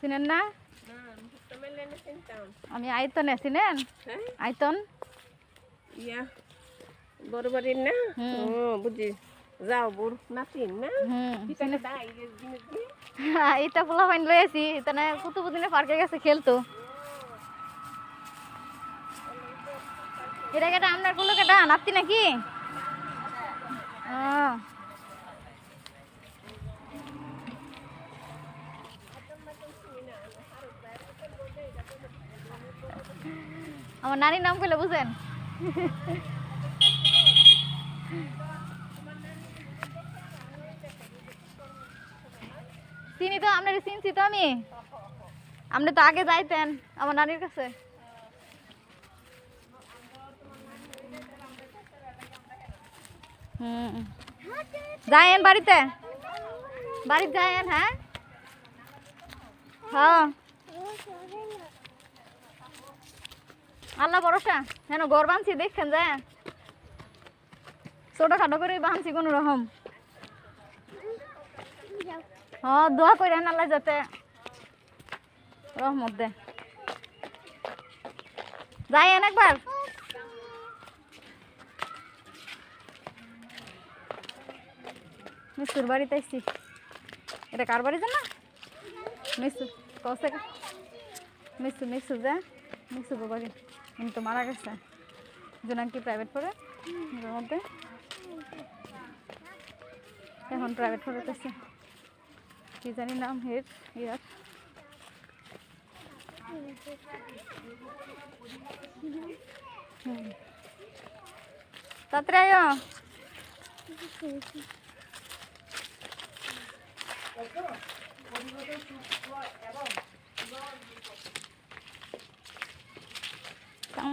চিনেন না? আমি আইতনে চিনেন? হ্যাঁ। আইতন ইয়া বড় বাড়ির না? বুঝি। যাও বুড় নাতিন না? দিয়ে। এটা পোলা ফাইন লয়েছি তানে কুতুবুদ্দিনে পার্কে গেছে খেলতো। এটা কেটা আপনার কুলো কেটা নাতি নাকি? আমার নানির নাম কইলে বুঝেন। চিনি তো আপনার চিনছি তো আমি। আপনি তো আগে যাইতেন আমার নানির কাছে। হুম। যায়েন বাড়িতে। বাড়িতে যায়েন হ্যাঁ? হ্যাঁ আল্লাহ ভরসা। হেন ঘর বানছি, দেখছেন যায় ছোট খাটো করে বানছি কোনো রকম। হ্যাঁ দোয়া করেন আল্লাহ যাতে রহমত দে যাইয়েন একবার। মিস্তুর বাড়িতে আইসি এটা কার বাড়ি জানা? মিস্তু কসে মিস্তু মিস্তু যা মিস্তু বাড়ি। উনি তো মারা গেছে। জোনাং কি প্রাইভেট পড়ে? এর মধ্যে? এখন প্রাইভেট পড়েছে কি জানি নাম হের ইয়ার। তাড়াতাড়ি আয়ো।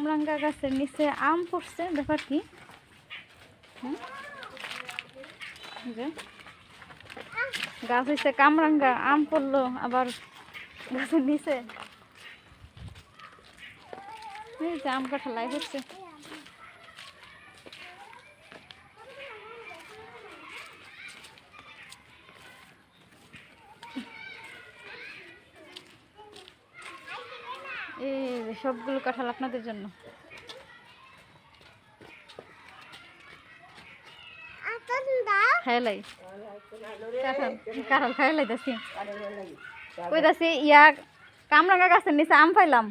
কামরাঙ্গা গাছের নিচে আম পড়ছে, ব্যাপার কি? হুম? গাছ হচ্ছে কামরাঙ্গা, আম পড়ল আবার গাছের নিচে। আম কাঠা লাই হচ্ছে এই যে সবগুলো কাঁঠাল আপনাদের জন্য। কাঁঠাল কাঁঠাল খাইলাই দাসি কই ইয়া কামরাঙ্গা গাছের নিচে আম পাইলাম।